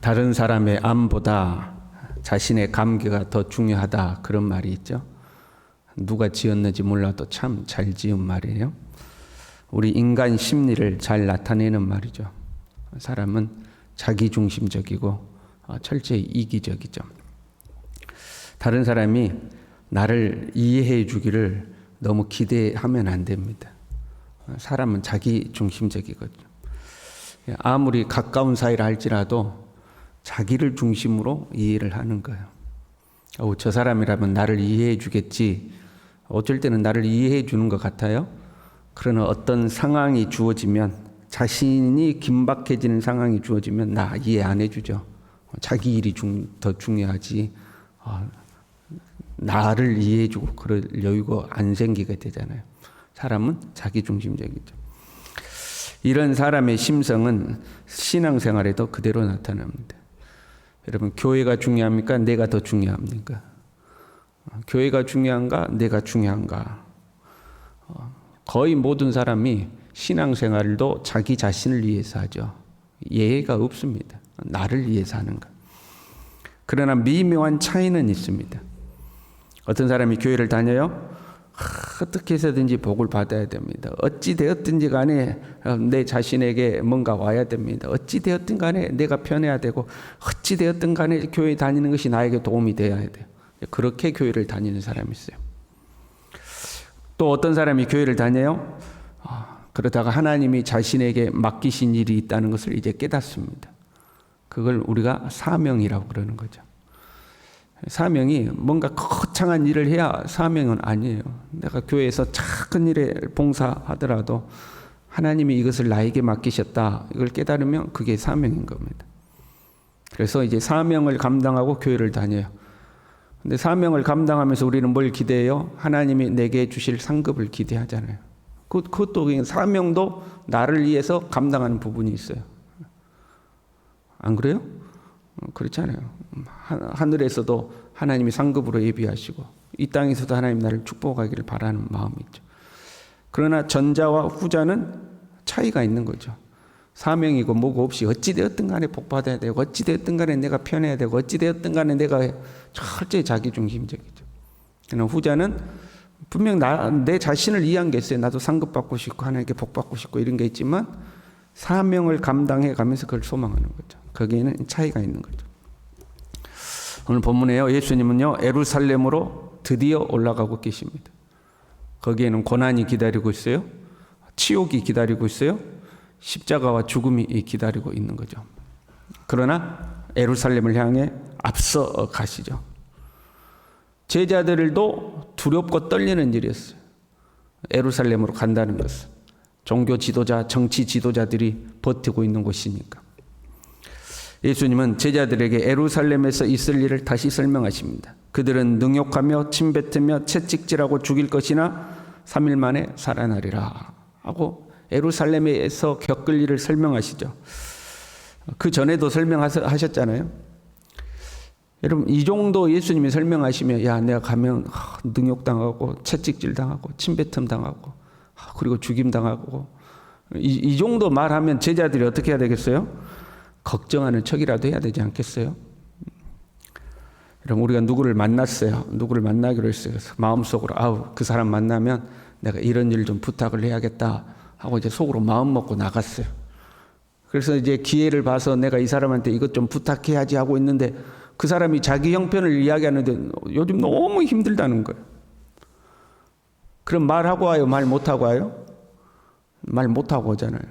다른 사람의 암보다 자신의 감기가 더 중요하다 그런 말이 있죠. 누가 지었는지 몰라도 참 잘 지은 말이에요. 우리 인간 심리를 잘 나타내는 말이죠. 사람은 자기 중심적이고 어, 철저히 이기적이죠. 다른 사람이 나를 이해해 주기를 너무 기대하면 안 됩니다. 사람은 자기 중심적이거든요. 아무리 가까운 사이라 할지라도 자기를 중심으로 이해를 하는 거예요. 어, 저 사람이라면 나를 이해해 주겠지. 어쩔 때는 나를 이해해 주는 것 같아요. 그러나 어떤 상황이 주어지면 자신이 긴박해지는 상황이 주어지면 나 이해 안 해주죠. 자기 일이 중, 더 중요하지. 어, 나를 이해해주고 그럴 여유가 안 생기게 되잖아요. 사람은 자기 중심적이죠. 이런 사람의 심성은 신앙생활에도 그대로 나타납니다. 여러분, 교회가 중요합니까? 내가 더 중요합니까? 교회가 중요한가? 내가 중요한가? 어, 거의 모든 사람이 신앙생활도 자기 자신을 위해서 하죠. 예의가 없습니다. 나를 위해서 하는 것. 그러나 미묘한 차이는 있습니다. 어떤 사람이 교회를 다녀요? 어떻게 해서든지 복을 받아야 됩니다. 어찌 되었든지 간에 내 자신에게 뭔가 와야 됩니다. 어찌 되었든 간에 내가 편해야 되고 어찌 되었든 간에 교회 다니는 것이 나에게 도움이 되어야 돼요. 그렇게 교회를 다니는 사람이 있어요. 또 어떤 사람이 교회를 다녀요? 그러다가 하나님이 자신에게 맡기신 일이 있다는 것을 이제 깨닫습니다. 그걸 우리가 사명이라고 그러는 거죠. 사명이 뭔가 거창한 일을 해야 사명은 아니에요. 내가 교회에서 작은 일에 봉사하더라도 하나님이 이것을 나에게 맡기셨다. 이걸 깨달으면 그게 사명인 겁니다. 그래서 이제 사명을 감당하고 교회를 다녀요. 근데 사명을 감당하면서 우리는 뭘 기대해요? 하나님이 내게 주실 상급을 기대하잖아요. 그, 그것도 사명도 나를 위해서 감당하는 부분이 있어요. 안 그래요? 그렇잖아요. 하늘에서도 하나님이 상급으로 예비하시고 이 땅에서도 하나님 나를 축복하기를 바라는 마음이 있죠. 그러나 전자와 후자는 차이가 있는 거죠. 사명이고 뭐고 없이 어찌되었든 간에 복받아야 되고 어찌되었든 간에 내가 편해야 되고 어찌되었든 간에 내가 철저히 자기 중심적이죠. 그러나 후자는 분명 나, 내 자신을 이해한 게 있어요. 나도 상급받고 싶고 하나님께 복받고 싶고 이런 게 있지만 사명을 감당해 가면서 그걸 소망하는 거죠. 거기에는 차이가 있는 거죠. 오늘 본문에요. 예수님은요, 에루살렘으로 드디어 올라가고 계십니다. 거기에는 고난이 기다리고 있어요. 치욕이 기다리고 있어요. 십자가와 죽음이 기다리고 있는 거죠. 그러나 에루살렘을 향해 앞서 가시죠. 제자들도 두렵고 떨리는 일이었어요. 에루살렘으로 간다는 것은 종교 지도자, 정치 지도자들이 버티고 있는 곳이니까. 예수님은 제자들에게 에루살렘에서 있을 일을 다시 설명하십니다. 그들은 능욕하며 침뱉으며 채찍질하고 죽일 것이나 3일 만에 살아나리라 하고 에루살렘에서 겪을 일을 설명하시죠. 그 전에도 설명하셨잖아요. 여러분 이 정도 예수님이 설명하시면 야 내가 가면 능욕당하고 채찍질 당하고 침뱉음 당하고 그리고 죽임 당하고 이, 이 정도 말하면 제자들이 어떻게 해야 되겠어요? 걱정하는 척이라도 해야 되지 않겠어요? 여러분 우리가 누구를 만났어요. 누구를 만나기로 했어요. 마음속으로 아우 그 사람 만나면 내가 이런 일 좀 부탁을 해야겠다 하고 이제 속으로 마음 먹고 나갔어요. 그래서 이제 기회를 봐서 내가 이 사람한테 이것 좀 부탁해야지 하고 있는데 그 사람이 자기 형편을 이야기하는데 요즘 너무 힘들다는 거예요. 그럼 말하고 와요? 말 못하고 와요? 말 못하고 오잖아요.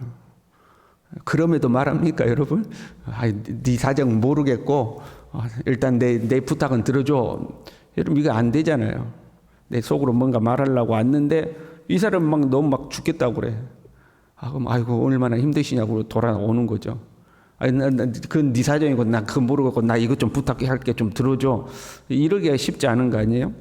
그럼에도 말합니까, 여러분? 아, 네 사정 모르겠고, 어, 일단 내, 내 부탁은 들어줘. 여러분, 이거 안 되잖아요. 내 속으로 뭔가 말하려고 왔는데, 이 사람 막 너무 막 죽겠다고 그래. 아, 그럼, 아이고, 얼마나 힘드시냐고 돌아오는 거죠. 그건 네 사정이고, 나 그건 모르겠고, 나 이것 좀 부탁할게 좀 들어줘. 이러기가 쉽지 않은 거 아니에요?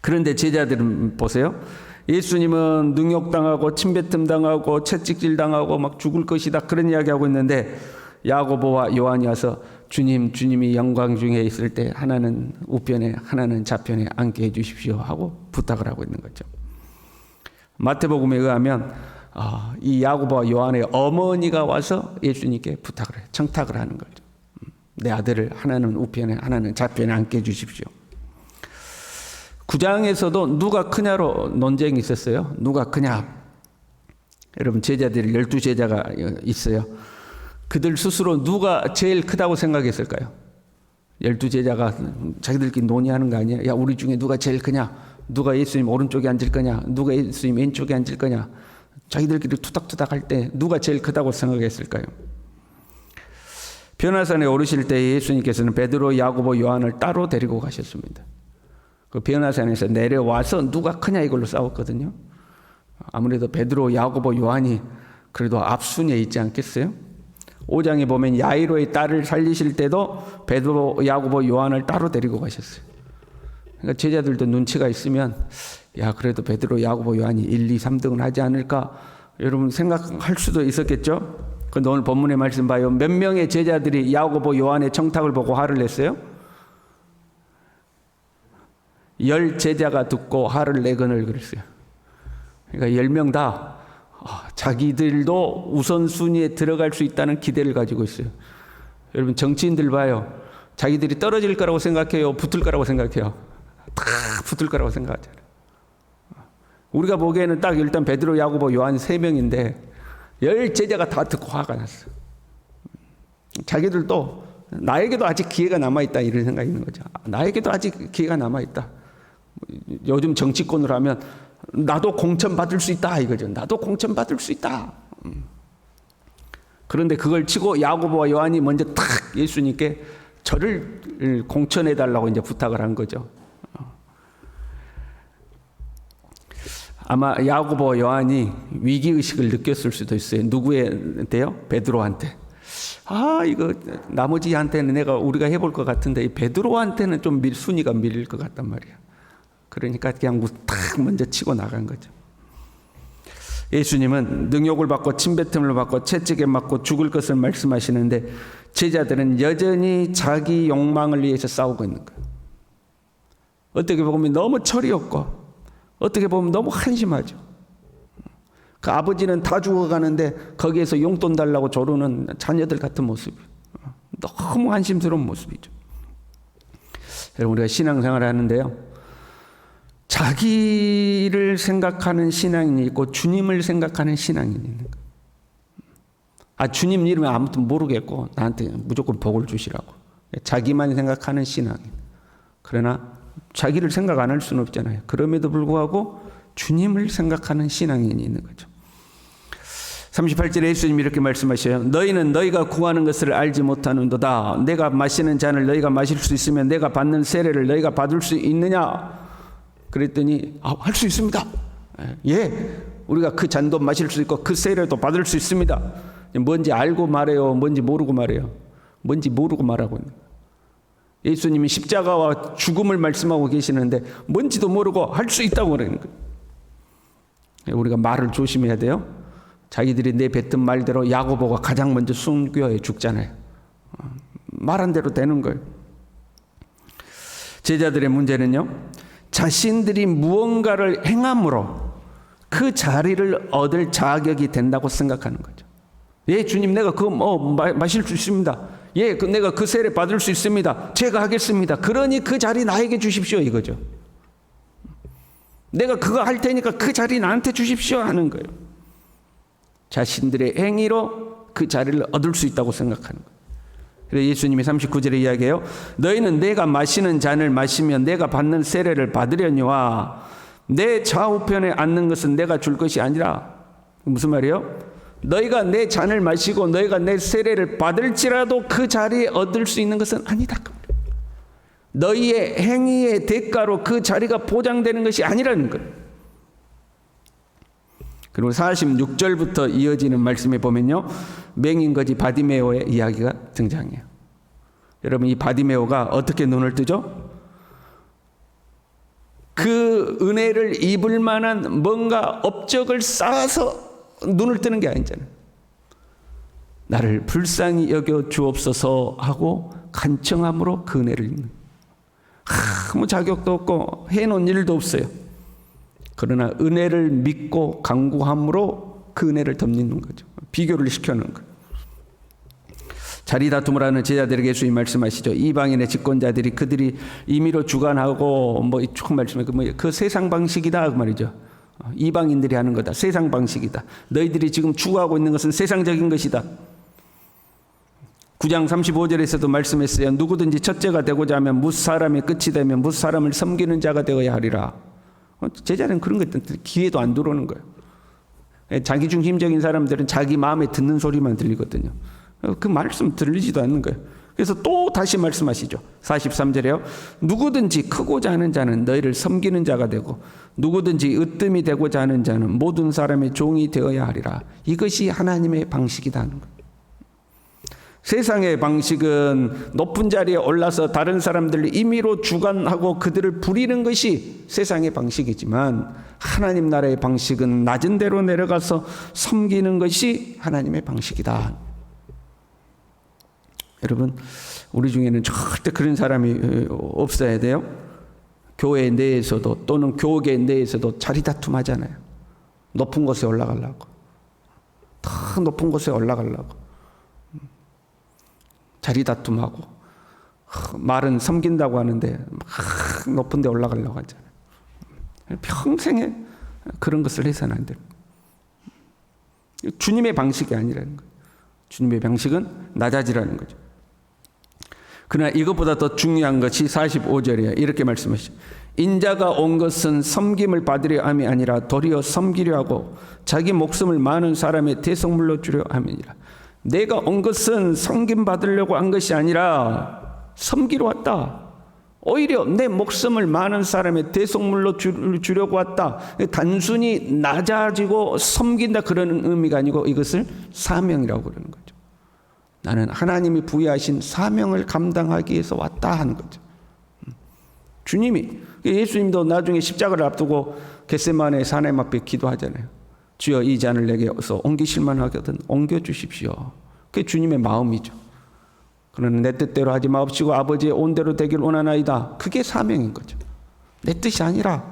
그런데 제자들은 보세요. 예수님은 능욕당하고 침뱉음 당하고 채찍질 당하고 막 죽을 것이다 그런 이야기하고 있는데 야고보와 요한이 와서 주님 주님이 영광 중에 있을 때 하나는 우편에 하나는 좌편에 앉게 해 주십시오 하고 부탁을 하고 있는 거죠. 마태복음에 의하면 아, 이 야고보와 요한의 어머니가 와서 예수님께 부탁을 해요. 청탁을 하는 거죠. 음, 내 아들을 하나는 우편에 하나는 좌편에 앉게 해 주십시오. 구장에서도 누가 크냐로 논쟁이 있었어요. 누가 크냐. 여러분 제자들이 열두 제자가 있어요. 그들 스스로 누가 제일 크다고 생각했을까요? 열두 제자가 자기들끼리 논의하는 거 아니야? 야 우리 중에 누가 제일 크냐? 누가 예수님 오른쪽에 앉을 거냐? 누가 예수님 왼쪽에 앉을 거냐? 자기들끼리 투닥투닥 할 때 누가 제일 크다고 생각했을까요? 변화산에 오르실 때 예수님께서는 베드로, 야고보, 요한을 따로 데리고 가셨습니다. 그 변화산에서 내려와서 누가 크냐 이걸로 싸웠거든요. 아무래도 베드로, 야고보, 요한이 그래도 앞순위에 있지 않겠어요? 5장에 보면 야이로의 딸을 살리실 때도 베드로, 야고보, 요한을 따로 데리고 가셨어요. 그러니까 제자들도 눈치가 있으면 야 그래도 베드로, 야고보, 요한이 1, 2, 3등은 하지 않을까 여러분 생각할 수도 있었겠죠. 근데 오늘 본문의 말씀 봐요. 몇 명의 제자들이 야고보, 요한의 청탁을 보고 화를 냈어요? 열 제자가 듣고 화를 내거늘 그랬어요. 그러니까 열 명다 아, 자기들도 우선순위에 들어갈 수 있다는 기대를 가지고 있어요. 여러분 정치인들 봐요. 자기들이 떨어질 거라고 생각해요. 붙을 거라고 생각해요. 다 붙을 거라고 생각하잖아요. 우리가 보기에는 딱 일단 베드로, 야고보, 요한 세 명인데 열 제자가 다 듣고 화가 났어. 자기들도 나에게도 아직 기회가 남아 있다 이런 생각이 있는 거죠. 나에게도 아직 기회가 남아 있다. 요즘 정치권으로 하면 나도 공천 받을 수 있다 이거죠. 나도 공천 받을 수 있다. 음. 그런데 그걸 치고 야고보와 요한이 먼저 탁 예수님께 저를 공천해 달라고 이제 부탁을 한 거죠. 아마 야고보 요한이 위기 의식을 느꼈을 수도 있어요. 누구한테요? 베드로한테. 아 이거 나머지한테는 내가 우리가 해볼 것 같은데 이 베드로한테는 좀 밀, 순위가 밀릴 것 같단 말이야. 그러니까 그냥 탁 먼저 치고 나간 거죠. 예수님은 능욕을 받고 침뱉음을 받고 채찍에 맞고 죽을 것을 말씀하시는데 제자들은 여전히 자기 욕망을 위해서 싸우고 있는 거예요. 어떻게 보면 너무 철이 없고 어떻게 보면 너무 한심하죠. 그 아버지는 다 죽어가는데 거기에서 용돈 달라고 조르는 자녀들 같은 모습. 너무 한심스러운 모습이죠. 여러분 우리가 신앙생활을 하는데요. 자기를 생각하는 신앙인이 있고 주님을 생각하는 신앙인이 있는 거예요. 아 주님 이름은 아무튼 모르겠고 나한테 무조건 복을 주시라고. 자기만 생각하는 신앙인. 그러나 자기를 생각 안 할 수는 없잖아요. 그럼에도 불구하고 주님을 생각하는 신앙인이 있는 거죠. 38절에 예수님이 이렇게 말씀하셔요. 너희는 너희가 구하는 것을 알지 못하는도다. 내가 마시는 잔을 너희가 마실 수 있으면 내가 받는 세례를 너희가 받을 수 있느냐? 그랬더니 아, 할 수 있습니다. 예, 우리가 그 잔도 마실 수 있고 그 세례도 받을 수 있습니다. 뭔지 알고 말해요. 뭔지 모르고 말해요. 뭔지 모르고 말하고 있는. 예수님이 십자가와 죽음을 말씀하고 계시는데 뭔지도 모르고 할 수 있다고 그러는 거예요. 우리가 말을 조심해야 돼요. 자기들이 내뱉은 말대로 야고보가 가장 먼저 순교해 죽잖아요. 말한 대로 되는 거예요. 제자들의 문제는요. 자신들이 무언가를 행함으로 그 자리를 얻을 자격이 된다고 생각하는 거죠. 예, 주님, 내가 그거 뭐 마실 수 있습니다. 예, 그 내가 그 세례 받을 수 있습니다. 제가 하겠습니다. 그러니 그 자리 나에게 주십시오. 이거죠. 내가 그거 할 테니까 그 자리 나한테 주십시오. 하는 거예요. 자신들의 행위로 그 자리를 얻을 수 있다고 생각하는 거예요. 그래서 예수님이 39절에 이야기해요. 너희는 내가 마시는 잔을 마시면 내가 받는 세례를 받으려니와 내 좌우편에 앉는 것은 내가 줄 것이 아니라 무슨 말이에요? 너희가 내 잔을 마시고 너희가 내 세례를 받을지라도 그 자리에 얻을 수 있는 것은 아니다. 너희의 행위의 대가로 그 자리가 보장되는 것이 아니라는 것. 그리고 46절부터 이어지는 말씀에 보면요. 맹인거지 바디메오의 이야기가 등장해요. 여러분 이 바디메오가 어떻게 눈을 뜨죠? 그 은혜를 입을 만한 뭔가 업적을 쌓아서 눈을 뜨는 게 아니잖아요. 나를 불쌍히 여겨 주옵소서 하고 간청함으로 그 은혜를 입는. 아무 자격도 없고 해놓은 일도 없어요. 그러나 은혜를 믿고 강구함으로 그 은혜를 덧입는 거죠. 비교를 시켜놓은 거예요. 자리 다툼을 하는 제자들에게 예수님 말씀하시죠. 이방인의 집권자들이 그들이 임의로 주관하고 뭐쭉 말씀해 그, 뭐, 그 세상 방식이다 그 말이죠. 어, 이방인들이 하는 거다. 세상 방식이다. 너희들이 지금 추구하고 있는 것은 세상적인 것이다. 9장 35절에서도 말씀했어요. 누구든지 첫째가 되고자 하면 무 사람이 끝이 되면 무 사람을 섬기는 자가 되어야 하리라. 어, 제자는 그런 것들 기회도 안 들어오는 거예요. 예, 자기 중심적인 사람들은 자기 마음에 듣는 소리만 들리거든요. 어, 그 말씀 들리지도 않는 거예요. 그래서 또 다시 말씀하시죠. 43절에요. 누구든지 크고자 하는 자는 너희를 섬기는 자가 되고 누구든지 으뜸이 되고자 하는 자는 모든 사람의 종이 되어야 하리라. 이것이 하나님의 방식이다 하는 거예요. 세상의 방식은 높은 자리에 올라서 다른 사람들을 임의로 주관하고 그들을 부리는 것이 세상의 방식이지만 하나님 나라의 방식은 낮은 데로 내려가서 섬기는 것이 하나님의 방식이다. 여러분, 우리 중에는 절대 그런 사람이 없어야 돼요. 교회 내에서도 또는 교계 내에서도 자리 다툼 하잖아요. 높은 곳에 올라가려고. 더 높은 곳에 올라가려고. 자리 다툼하고 말은 섬긴다고 하는데 막 높은 데 올라가려고 하잖아요. 평생에 그런 것을 해서는 안 돼요. 주님의 방식이 아니라는 거예요. 주님의 방식은 낮아지라는 거죠. 그러나 이것보다 더 중요한 것이 45절이에요. 이렇게 말씀하시죠. 인자가 온 것은 섬김을 받으려 함이 아니라 도리어 섬기려 하고 자기 목숨을 많은 사람의 대성물로 주려 함이니라. 내가 온 것은 섬김 받으려고 한 것이 아니라 섬기러 왔다. 오히려 내 목숨을 많은 사람의 대속물로 주려고 왔다. 단순히 낮아지고 섬긴다 그러는 의미가 아니고 이것을 사명이라고 그러는 거죠. 나는 하나님이 부여하신 사명을 감당하기 위해서 왔다 하는 거죠. 주님이 예수님도 나중에 십자가를 앞두고 겟세마네 산에 앞에 기도하잖아요. 주여 이 잔을 내게서 옮기실 만 하거든 옮겨 주십시오. 그게 주님의 마음이죠. 그러나 내 뜻대로 하지 마옵시고 아버지의 온대로 되길 원하나이다. 그게 사명인 거죠. 내 뜻이 아니라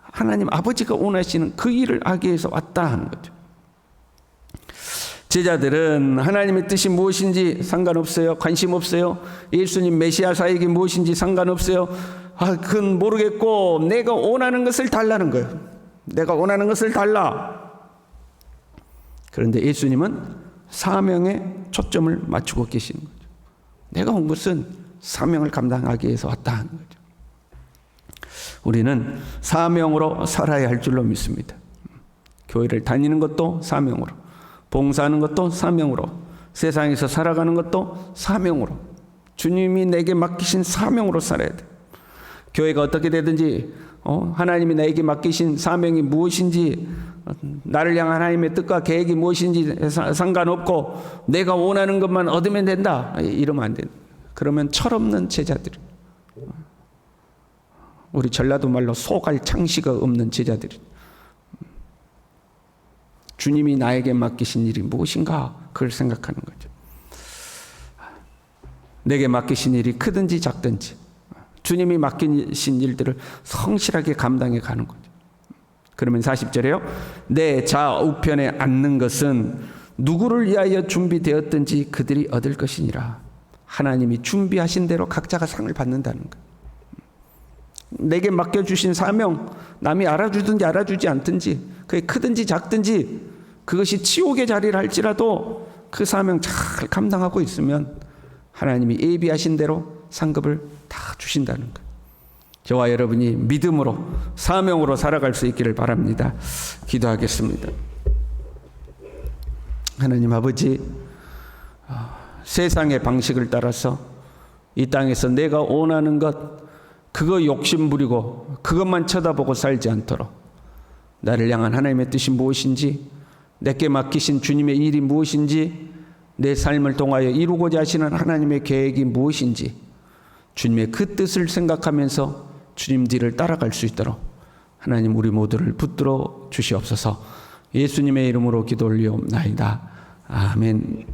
하나님 아버지가 원하시는 그 일을 하기 위해서 왔다 하는 거죠. 제자들은 하나님의 뜻이 무엇인지 상관없어요. 관심 없어요. 예수님 메시아 사역이 무엇인지 상관없어요. 아, 그건 모르겠고 내가 원하는 것을 달라는 거예요. 내가 원하는 것을 달라. 그런데 예수님은 사명에 초점을 맞추고 계시는 거죠. 내가 온 것은 사명을 감당하기 위해서 왔다 하는 거죠. 우리는 사명으로 살아야 할 줄로 믿습니다. 교회를 다니는 것도 사명으로, 봉사하는 것도 사명으로, 세상에서 살아가는 것도 사명으로, 주님이 내게 맡기신 사명으로 살아야 돼. 교회가 어떻게 되든지 어, 하나님이 나에게 맡기신 사명이 무엇인지 나를 향한 하나님의 뜻과 계획이 무엇인지 상관없고 내가 원하는 것만 얻으면 된다 이러면 안 돼. 그러면 철없는 제자들. 우리 전라도 말로 소갈 창시가 없는 제자들. 주님이 나에게 맡기신 일이 무엇인가 그걸 생각하는 거죠. 내게 맡기신 일이 크든지 작든지 주님이 맡기신 일들을 성실하게 감당해 가는 거죠. 그러면 40절에요. 내 좌우편에 앉는 것은 누구를 위하여 준비되었든지 그들이 얻을 것이니라. 하나님이 준비하신 대로 각자가 상을 받는다는 거예요. 내게 맡겨주신 사명, 남이 알아주든지 알아주지 않든지, 그게 크든지 작든지, 그것이 치욕의 자리를 할지라도 그 사명 잘 감당하고 있으면 하나님이 예비하신 대로 상급을 다 주신다는 거예요. 저와 여러분이 믿음으로 사명으로 살아갈 수 있기를 바랍니다. 기도하겠습니다. 하나님 아버지, 세상의 방식을 따라서 이 땅에서 내가 원하는 것, 그거 욕심 부리고 그것만 쳐다보고 살지 않도록 나를 향한 하나님의 뜻이 무엇인지, 내게 맡기신 주님의 일이 무엇인지, 내 삶을 통하여 이루고자 하시는 하나님의 계획이 무엇인지, 주님의 그 뜻을 생각하면서 주님 뒤를 따라갈 수 있도록 하나님 우리 모두를 붙들어 주시옵소서 예수님의 이름으로 기도 올리옵나이다. 아멘.